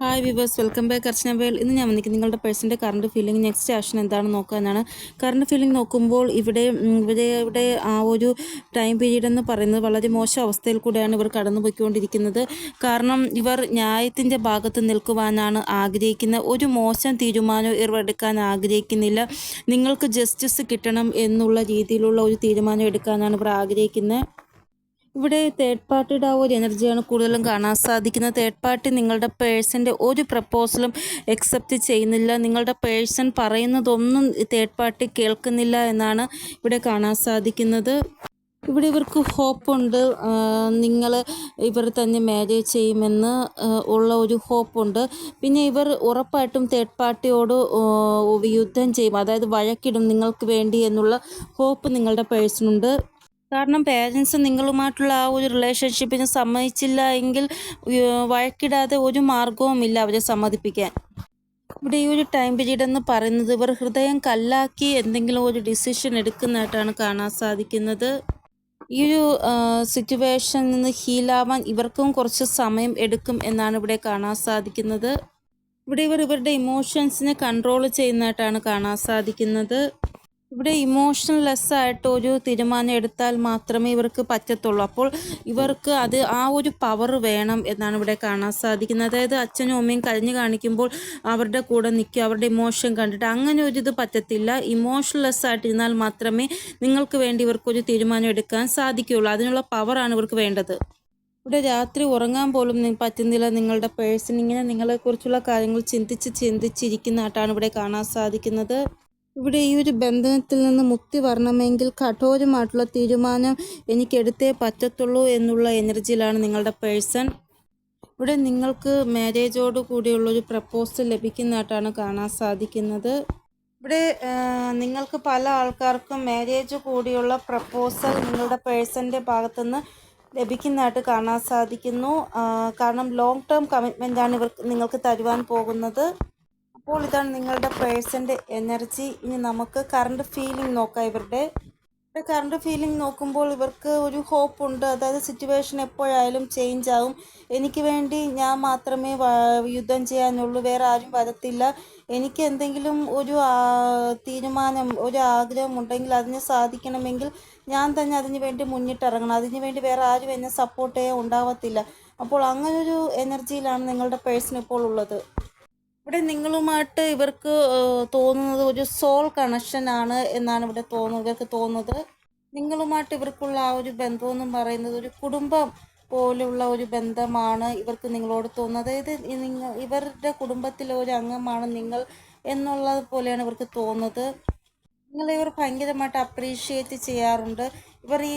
Hi viewers welcome back Archana Vel ഇന്ന് ഞാൻ വന്നിരിക്കുന്നത് നിങ്ങളുടെ പേഴ്സന്റെ കറണ്ട് ഫീലിംഗ് നെക്സ്റ്റ് ആക്ഷൻ എന്താണെന്ന് നോക്കാനാണ്. കറണ്ട് ഫീലിംഗ് നോക്കുമ്പോൾ ഇവിടെ ഇവിടെ ആ ഒരു ടൈം പീരീഡ് എന്ന് പറയുന്നത് വളരെ മോശം അവസ്ഥയിൽ കൂടെയാണ് ഇവർ കടന്നു പോയിക്കൊണ്ടിരിക്കുന്നത് കാരണം ഇവർ ന്യായത്തിന്റെ ഭാഗത്ത് നിൽക്കുവാനാണ് ആഗ്രഹിക്കുന്നത് ഒരു മോശം തീരുമാനം ഇവർ എടുക്കാൻ ആഗ്രഹിക്കുന്നില്ല. നിങ്ങൾക്ക് ജസ്റ്റിസ് കിട്ടണം എന്നുള്ള രീതിയിലുള്ള ഒരു തീരുമാനം എടുക്കാനാണ് ഇവർ ആഗ്രഹിക്കുന്നത് ഇവിടെ തേർഡ് പാർട്ടിയുടെ ആ ഒരു എനർജിയാണ് കൂടുതലും കാണാൻ സാധിക്കുന്നത്. തേർഡ് പാർട്ടി നിങ്ങളുടെ പേഴ്സന്റെ ഒരു പ്രപ്പോസലും അക്സെപ്റ്റ് ചെയ്യുന്നില്ല. നിങ്ങളുടെ പേഴ്സൺ പറയുന്നതൊന്നും തേർഡ് പാർട്ടി കേൾക്കുന്നില്ല എന്നാണ് ഇവിടെ കാണാൻ സാധിക്കുന്നത്. ഇവിടെ ഇവർക്ക് ഹോപ്പുണ്ട് നിങ്ങൾ ഇവർ തന്നെ മാരേജ് ചെയ്യുമെന്ന് ഉള്ള ഒരു ഹോപ്പുണ്ട് പിന്നെ ഇവർ ഉറപ്പായിട്ടും തേർഡ് പാർട്ടിയോട് യുദ്ധം ചെയ്യും. അതായത് വഴക്കിടും നിങ്ങൾക്ക് വേണ്ടി എന്നുള്ള ഹോപ്പ് നിങ്ങളുടെ പേഴ്സണുണ്ട് കാരണം പേരൻസ് നിങ്ങളുമായിട്ടുള്ള ആ ഒരു റിലേഷൻഷിപ്പിന് സമ്മതിച്ചില്ല എങ്കിൽ വഴക്കിടാതെ ഒരു മാർഗവുമില്ല അവരെ സമ്മതിപ്പിക്കാൻ. ഇവിടെ ഈ ഒരു ടൈം പീരീഡ് എന്ന് പറയുന്നത് ഇവർ ഹൃദയം കല്ലാക്കി എന്തെങ്കിലും ഒരു ഡിസിഷൻ എടുക്കുന്നതായിട്ടാണ് കാണാൻ സാധിക്കുന്നത്. ഈ ഒരു സിറ്റുവേഷനിൽ നിന്ന് ഹീലാവാൻ ഇവർക്കും കുറച്ച് സമയം എടുക്കും എന്നാണ് ഇവിടെ കാണാൻ സാധിക്കുന്നത്. ഇവിടെ ഇവർ ഇവരുടെ ഇമോഷൻസിനെ കൺട്രോൾ ചെയ്യുന്നതായിട്ടാണ് കാണാൻ സാധിക്കുന്നത്. ഇവിടെ ഇമോഷണൽ ലെസ് ആയിട്ട് ഒരു തീരുമാനം എടുത്താൽ മാത്രമേ ഇവർക്ക് പറ്റത്തുള്ളൂ. അപ്പോൾ ഇവർക്ക് അത് ആ ഒരു പവർ വേണം എന്നാണ് ഇവിടെ കാണാൻ സാധിക്കുന്നത്. അതായത് അച്ഛനും അമ്മയും കഴിഞ്ഞു കാണിക്കുമ്പോൾ അവരുടെ കൂടെ നിൽക്കുക അവരുടെ ഇമോഷൻ കണ്ടിട്ട് അങ്ങനെ ഒരു ഇത് പറ്റത്തില്ല. ഇമോഷണൽ ലെസ് ആയിട്ടിരുന്നാൽ മാത്രമേ നിങ്ങൾക്ക് വേണ്ടി ഇവർക്കൊരു തീരുമാനം എടുക്കാൻ സാധിക്കുകയുള്ളൂ. അതിനുള്ള പവറാണ് ഇവർക്ക് വേണ്ടത്. ഇവിടെ രാത്രി ഉറങ്ങാൻ പോലും പറ്റുന്നില്ല നിങ്ങളുടെ പേഴ്സൺ ഇങ്ങനെ നിങ്ങളെക്കുറിച്ചുള്ള കാര്യങ്ങൾ ചിന്തിച്ച് ചിന്തിച്ചിരിക്കുന്നതായിട്ടാണ് ഇവിടെ കാണാൻ സാധിക്കുന്നത്. ഇവിടെ ഈ ഒരു ബന്ധനത്തിൽ നിന്ന് മുക്തി വരണമെങ്കിൽ കഠോരമായിട്ടുള്ള തീരുമാനം എനിക്കെടുത്തേ പറ്റത്തുള്ളൂ എന്നുള്ള എനർജിയിലാണ് നിങ്ങളുടെ പേഴ്സൺ. ഇവിടെ നിങ്ങൾക്ക് മാരേജോട് കൂടിയുള്ളൊരു പ്രപ്പോസൽ ലഭിക്കുന്നതായിട്ടാണ് കാണാൻ സാധിക്കുന്നത്. ഇവിടെ നിങ്ങൾക്ക് പല ആൾക്കാർക്കും മാരേജ് കൂടിയുള്ള പ്രപ്പോസൽ നിങ്ങളുടെ പേഴ്സന്റെ ഭാഗത്തുനിന്ന് ലഭിക്കുന്നതായിട്ട് കാണാൻ സാധിക്കുന്നു. കാരണം ലോങ് ടേം കമ്മിറ്റ്മെന്റാണ് ഇവർക്ക് നിങ്ങൾക്ക് തരുവാൻ പോകുന്നത്. അപ്പോൾ ഇതാണ് നിങ്ങളുടെ പേഴ്സന്റെ എനർജി. ഇനി നമുക്ക് കറണ്ട് ഫീലിംഗ് നോക്കാം ഇവരുടെ. കറണ്ട് ഫീലിംഗ് നോക്കുമ്പോൾ ഇവർക്ക് ഒരു ഹോപ്പ് ഉണ്ട്. അതായത് സിറ്റുവേഷൻ എപ്പോഴായാലും ചേഞ്ച് ആവും. എനിക്ക് വേണ്ടി ഞാൻ മാത്രമേ യുദ്ധം ചെയ്യാനുള്ളൂ. വേറെ ആരും വരത്തില്ല. എനിക്ക് എന്തെങ്കിലും ഒരു തീരുമാനം ഒരു ആഗ്രഹം ഉണ്ടെങ്കിൽ അതിന് സാധിക്കണമെങ്കിൽ ഞാൻ തന്നെ അതിന് വേണ്ടി മുന്നിട്ടിറങ്ങണം. അതിന് വേണ്ടി വേറെ ആരും എന്നെ സപ്പോർട്ട് ചെയ്യാൻ ഉണ്ടാവത്തില്ല. അപ്പോൾ അങ്ങനൊരു എനർജിയിലാണ് നിങ്ങളുടെ പേഴ്സൺ ഇപ്പോൾ ഉള്ളത്. ഇവിടെ നിങ്ങളുമായിട്ട് ഇവർക്ക് തോന്നുന്നത് ഒരു സോൾ കണക്ഷൻ ആണ് എന്നാണ് ഇവിടെ തോന്നുന്നത് ഇവർക്ക് തോന്നുന്നത്. നിങ്ങളുമായിട്ട് ഇവർക്കുള്ള ആ ഒരു ബന്ധം എന്ന് പറയുന്നത് ഒരു കുടുംബം പോലുള്ള ഒരു ബന്ധമാണ് ഇവർക്ക് നിങ്ങളോട് തോന്നുന്നത്. അതായത് നിങ്ങൾ നിങ്ങ ഇവരുടെ കുടുംബത്തിലെ ഒരു അംഗമാണ് നിങ്ങൾ എന്നുള്ളത് പോലെയാണ് ഇവർക്ക് തോന്നുന്നത്. നിങ്ങൾ ഇവർ ഭയങ്കരമായിട്ട് അപ്രീഷിയേറ്റ് ചെയ്യാറുണ്ട്. ഇവർ ഈ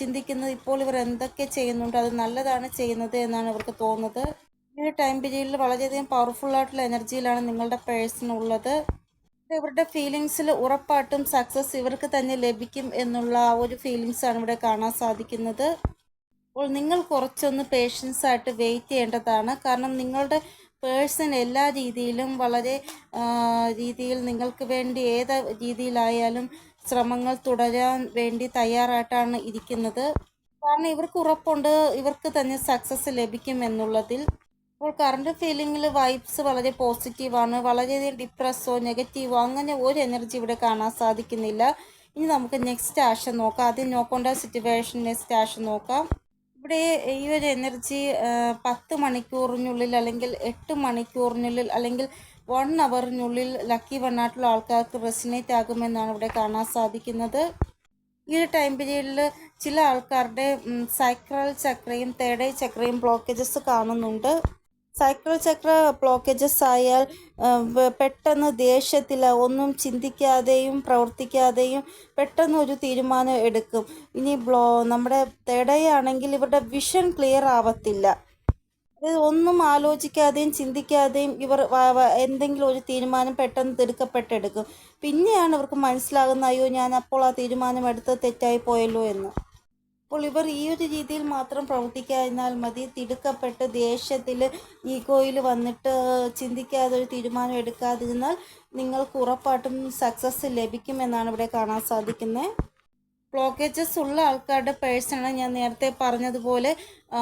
ചിന്തിക്കുന്നത് ഇപ്പോൾ ഇവർ എന്തൊക്കെ ചെയ്യുന്നുണ്ട് അത് നല്ലതാണ് ചെയ്യുന്നത് എന്നാണ് ഇവർക്ക് തോന്നുന്നത്. ഈ ടൈം പീരീഡിൽ വളരെയധികം പവർഫുൾ ആയിട്ടുള്ള എനർജിയിലാണ് നിങ്ങളുടെ ഇവിടെ ഇവരുടെ ഫീലിങ്സിൽ ഉറപ്പായിട്ടും സക്സസ് ഇവർക്ക് തന്നെ ലഭിക്കും എന്നുള്ള ആ ഒരു ഫീലിങ്സ് ആണ് ഇവിടെ കാണാൻ സാധിക്കുന്നത്. അപ്പോൾ നിങ്ങൾ കുറച്ചൊന്ന് പേഷ്യൻസ് ആയിട്ട് വെയിറ്റ് ചെയ്യേണ്ടതാണ്. കാരണം നിങ്ങളുടെ പേഴ്സൺ എല്ലാ രീതിയിലും വളരെ രീതിയിൽ നിങ്ങൾക്ക് വേണ്ടി ഏത് രീതിയിലായാലും ശ്രമങ്ങൾ തുടരാൻ വേണ്ടി തയ്യാറായിട്ടാണ് ഇരിക്കുന്നത്. കാരണം ഇവർക്ക് ഉറപ്പുണ്ട് ഇവർക്ക് തന്നെ സക്സസ് ലഭിക്കും എന്നുള്ളതിൽ. അപ്പോൾ കറണ്ട് ഫീലിങ്ങിൽ വൈബ്സ് വളരെ പോസിറ്റീവാണ് വളരെയധികം ഡിപ്രസ്സോ നെഗറ്റീവോ അങ്ങനെ ഒരു എനർജി ഇവിടെ കാണാൻ സാധിക്കുന്നില്ല. ഇനി നമുക്ക് നെക്സ്റ്റ് ആഷൻ നോക്കാം. ആദ്യം നോക്കേണ്ട സിറ്റുവേഷൻ നെക്സ്റ്റ് ആഷൻ നോക്കാം. ഇവിടെ ഈ ഒരു എനർജി പത്ത് മണിക്കൂറിനുള്ളിൽ അല്ലെങ്കിൽ എട്ട് മണിക്കൂറിനുള്ളിൽ അല്ലെങ്കിൽ വൺ അവറിനുള്ളിൽ ലക്കി വണ്ണായിട്ടുള്ള ആൾക്കാർക്ക് റെസിനേറ്റ് ആകുമെന്നാണ് ഇവിടെ കാണാൻ സാധിക്കുന്നത്. ഈ ഒരു ടൈം പീരീഡിൽ ചില ആൾക്കാരുടെ സൈക്രൽ ചക്രയും തേടൈ ചക്രയും ബ്ലോക്കേജസ് കാണുന്നുണ്ട്. സൈക്കിൾ ചക്ര ബ്ലോക്കേജസ് ആയാൽ പെട്ടെന്ന് ദേഷ്യത്തിൽ ഒന്നും ചിന്തിക്കാതെയും പ്രവർത്തിക്കാതെയും പെട്ടെന്ന് ഒരു തീരുമാനം എടുക്കും. ഇനി ബ്ലോ നമ്മുടെ തെടയാണെങ്കിൽ ഇവരുടെ വിഷൻ ക്ലിയർ ആവത്തില്ല. ഒന്നും ആലോചിക്കാതെയും ചിന്തിക്കാതെയും ഇവർ എന്തെങ്കിലും ഒരു തീരുമാനം പെട്ടെന്ന് തിടുക്കപ്പെട്ടെടുക്കും. പിന്നെയാണ് ഇവർക്ക് മനസ്സിലാകുന്ന അയ്യോ ഞാൻ അപ്പോൾ ആ തീരുമാനം എടുത്ത് തെറ്റായി പോയല്ലോ എന്ന്. അപ്പോൾ ഇവർ ഈ ഒരു രീതിയിൽ മാത്രം പ്രവർത്തിക്കാതിരുന്നാൽ മതി. തിടുക്കപ്പെട്ട് ദേഷ്യത്തിൽ ഈഗോയിൽ വന്നിട്ട് ചിന്തിക്കാതെ ഒരു തീരുമാനം എടുക്കാതിരുന്നാൽ നിങ്ങൾക്ക് ഉറപ്പായിട്ടും സക്സസ് ലഭിക്കുമെന്നാണ് ഇവിടെ കാണാൻ സാധിക്കുന്നത് ബ്ലോക്കേജസ് ഉള്ള ആൾക്കാരുടെ പേഴ്സണാണ് ഞാൻ നേരത്തെ പറഞ്ഞതുപോലെ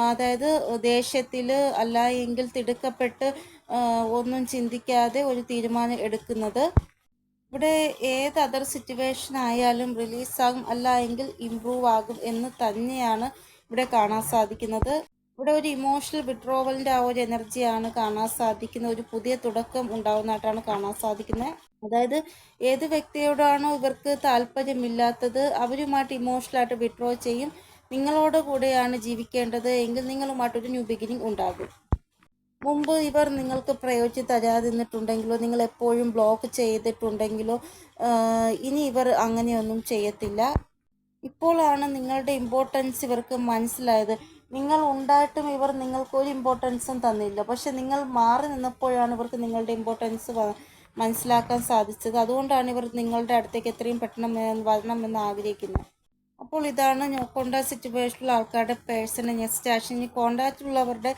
അതായത് ദേഷ്യത്തിൽ അല്ല എങ്കിൽ തിടുക്കപ്പെട്ട് ഒന്നും ചിന്തിക്കാതെ ഒരു തീരുമാനം എടുക്കുന്നത്. ഇവിടെ ഏത് അതർ സിറ്റുവേഷൻ ആയാലും റിലീസാകും അല്ല എങ്കിൽ ഇമ്പ്രൂവ് ആകും എന്ന് തന്നെയാണ് ഇവിടെ കാണാൻ സാധിക്കുന്നത്. ഇവിടെ ഒരു ഇമോഷണൽ വിഡ്രോവലിന്റെ ആ ഒരു എനർജിയാണ് കാണാൻ സാധിക്കുന്നത്. ഒരു പുതിയ തുടക്കം ഉണ്ടാവുന്നതായിട്ടാണ് കാണാൻ സാധിക്കുന്നത്. അതായത് ഏത് വ്യക്തിയോടാണോ ഇവർക്ക് താല്പര്യമില്ലാത്തത് അവരുമായിട്ട് ഇമോഷണലായിട്ട് വിഡ്രോ ചെയ്യും. നിങ്ങളോട് കൂടെയാണ് ജീവിക്കേണ്ടത്. എങ്കിൽ നിങ്ങളുമായിട്ടൊരു ന്യൂ ബിഗിനിങ് ഉണ്ടാകും. മുമ്പ് ഇവർ നിങ്ങൾക്ക് പ്രയോഗിച്ച് തരാതിരുന്നിട്ടുണ്ടെങ്കിലോ നിങ്ങൾ എപ്പോഴും ബ്ലോക്ക് ചെയ്തിട്ടുണ്ടെങ്കിലോ ഇനി ഇവർ അങ്ങനെയൊന്നും ചെയ്യത്തില്ല. ഇപ്പോഴാണ് നിങ്ങളുടെ ഇമ്പോർട്ടൻസ് ഇവർക്ക് മനസ്സിലായത്. നിങ്ങൾ ഉണ്ടായിട്ടും ഇവർ നിങ്ങൾക്ക് ഒരു ഇമ്പോർട്ടൻസും തന്നില്ല. പക്ഷെ നിങ്ങൾ മാറി നിന്നപ്പോഴാണ് ഇവർക്ക് നിങ്ങളുടെ ഇമ്പോർട്ടൻസ് മനസ്സിലാക്കാൻ സാധിച്ചത്. അതുകൊണ്ടാണ് ഇവർ നിങ്ങളുടെ അടുത്തേക്ക് എത്രയും പെട്ടെന്ന് വരണമെന്ന് ആഗ്രഹിക്കുന്നത്. അപ്പോൾ ഇതാണ് കോണ്ടാക്ട് സിറ്റുവേഷനിലുള്ള ആൾക്കാരുടെ പേഴ്സണൽ നെക്സ്റ്റ് ആക്ഷൻ ഇനി കോണ്ടാക്റ്റിലുള്ളവരുടെ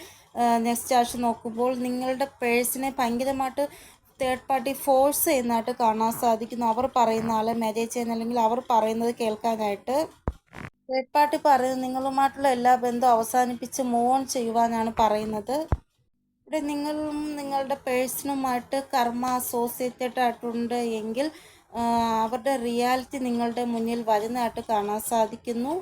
നെക്സ്റ്റ് ആഴ്ച നോക്കുമ്പോൾ നിങ്ങളുടെ പേഴ്സിനെ ഭയങ്കരമായിട്ട് തേർഡ് പാർട്ടി ഫോഴ്സ് ചെയ്യുന്നതായിട്ട് കാണാൻ സാധിക്കുന്നു. അവർ പറയുന്ന ആളെ മാരേജ് ചെയ്യുന്ന അല്ലെങ്കിൽ അവർ പറയുന്നത് കേൾക്കാനായിട്ട്. തേർഡ് പാർട്ടി പറയുന്നത് നിങ്ങളുമായിട്ടുള്ള എല്ലാ ബന്ധവും അവസാനിപ്പിച്ച് മൂവ് ഓൺ ചെയ്യുവാനാണ് പറയുന്നത്. ഇവിടെ നിങ്ങളും നിങ്ങളുടെ പേഴ്സണുമായിട്ട് കർമ്മ അസോസിയേറ്റഡ് ആയിട്ടുണ്ട് എങ്കിൽ അവരുടെ റിയാലിറ്റി നിങ്ങളുടെ മുന്നിൽ വരുന്നതായിട്ട് കാണാൻ സാധിക്കുന്നു.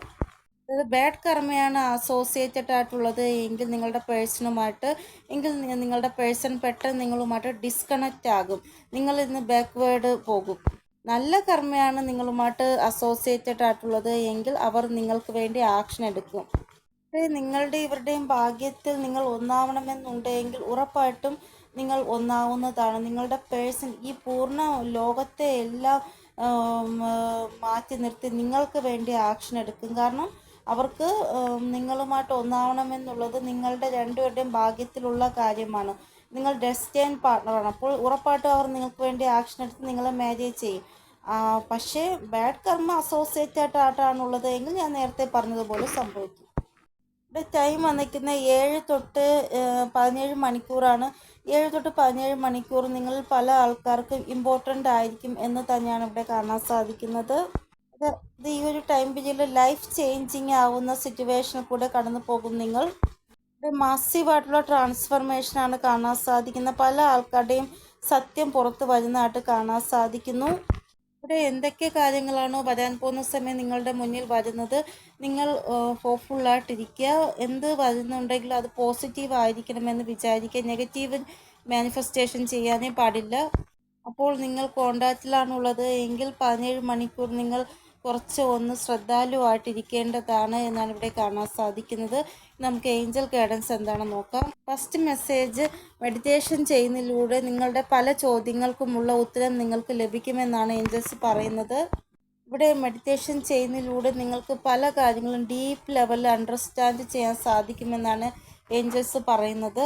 ബാഡ് കർമ്മയാണ് അസോസിയേറ്റഡ് ആയിട്ടുള്ളത്. എങ്കിൽ നിങ്ങളുടെ പേഴ്സണുമായിട്ട് എങ്കിൽ നിങ്ങളുടെ പേഴ്സൺ പെട്ടെന്ന് നിങ്ങളുമായിട്ട് ഡിസ്കണക്റ്റ് ആകും. നിങ്ങൾ ഇന്ന് ബാക്ക്വേർഡ് പോകും. നല്ല കർമ്മയാണ് നിങ്ങളുമായിട്ട് അസോസിയേറ്റഡ് ആയിട്ടുള്ളത്. എങ്കിൽ അവർ നിങ്ങൾക്ക് വേണ്ടി ആക്ഷൻ എടുക്കും. നിങ്ങളുടെ ഇവരുടെയും ഭാഗ്യത്തിൽ നിങ്ങൾ ഒന്നാവണമെന്നുണ്ടെങ്കിൽ ഉറപ്പായിട്ടും നിങ്ങൾ ഒന്നാവുന്നതാണ്. നിങ്ങളുടെ പേഴ്സൺ ഈ പൂർണ ലോകത്തെ എല്ലാം മാറ്റി നിർത്തി നിങ്ങൾക്ക് വേണ്ടി ആക്ഷൻ എടുക്കും. കാരണം അവർക്ക് നിങ്ങളുമായിട്ട് ഒന്നാവണമെന്നുള്ളത് നിങ്ങളുടെ രണ്ടുപേരുടെയും ഭാഗ്യത്തിലുള്ള കാര്യമാണ്. നിങ്ങൾ ഡെസ്റ്റൈൻ പാർട്ണറാണ് അപ്പോൾ ഉറപ്പായിട്ടും അവർ നിങ്ങൾക്ക് വേണ്ടി ആക്ഷൻ എടുത്ത് നിങ്ങളെ മാരേജ് ചെയ്യും. പക്ഷേ ബാഡ് കർമ്മ അസോസിയേറ്റഡ് ആയിട്ടാണുള്ളത് എങ്കിൽ ഞാൻ നേരത്തെ പറഞ്ഞതുപോലെ സംഭവിക്കും. ഇവിടെ ടൈം വന്നിരിക്കുന്ന ഏഴ് തൊട്ട് പതിനേഴ് മണിക്കൂറാണ്. ഏഴ് തൊട്ട് പതിനേഴ് മണിക്കൂർ നിങ്ങളിൽ പല ആൾക്കാർക്കും ഇമ്പോർട്ടന്റ് ആയിരിക്കും എന്ന് തന്നെയാണ് ഇവിടെ കാണാൻ സാധിക്കുന്നത്. ഇത് ഈ ഒരു ടൈം പീരീഡിൽ ലൈഫ് ചേഞ്ചിങ് ആവുന്ന സിറ്റുവേഷനിൽ കൂടെ കടന്നു പോകും നിങ്ങൾ. മാസീവായിട്ടുള്ള ട്രാൻസ്ഫർമേഷനാണ് കാണാൻ സാധിക്കുന്നത്. പല ആൾക്കാരുടെയും സത്യം പുറത്തു വരുന്നതായിട്ട് കാണാൻ സാധിക്കുന്നു. ഇവിടെ എന്തൊക്കെ കാര്യങ്ങളാണോ വരാൻ പോകുന്ന സമയം നിങ്ങളുടെ മുന്നിൽ വരുന്നത്? നിങ്ങൾ ഹോപ്പ്ഫുള്ളായിട്ടിരിക്കുക എന്ത് വരുന്നുണ്ടെങ്കിലും അത് പോസിറ്റീവ് ആയിരിക്കണമെന്ന് വിചാരിക്കുക. നെഗറ്റീവ് മാനിഫെസ്റ്റേഷൻ ചെയ്യാനേ പാടില്ല. അപ്പോൾ നിങ്ങൾ കോണ്ടാക്റ്റിലാണുള്ളത് എങ്കിൽ പതിനേഴ് മണിക്കൂർ നിങ്ങൾ കുറച്ച് ഒന്ന് ശ്രദ്ധാലുവായിട്ടിരിക്കേണ്ടതാണ് എന്നാണ് ഇവിടെ കാണാൻ സാധിക്കുന്നത്. നമുക്ക് ഏഞ്ചൽ ഗൈഡൻസ് എന്താണെന്ന് നോക്കാം. ഫസ്റ്റ് മെസ്സേജ് മെഡിറ്റേഷൻ ചെയ്യുന്നതിലൂടെ നിങ്ങളുടെ പല ചോദ്യങ്ങൾക്കുമുള്ള ഉത്തരം നിങ്ങൾക്ക് ലഭിക്കുമെന്നാണ് ഏഞ്ചൽസ് പറയുന്നത്. ഇവിടെ മെഡിറ്റേഷൻ ചെയ്യുന്നതിലൂടെ നിങ്ങൾക്ക് പല കാര്യങ്ങളും ഡീപ്പ് ലെവലിൽ അണ്ടർസ്റ്റാൻഡ് ചെയ്യാൻ സാധിക്കുമെന്നാണ് ഏഞ്ചൽസ് പറയുന്നത്.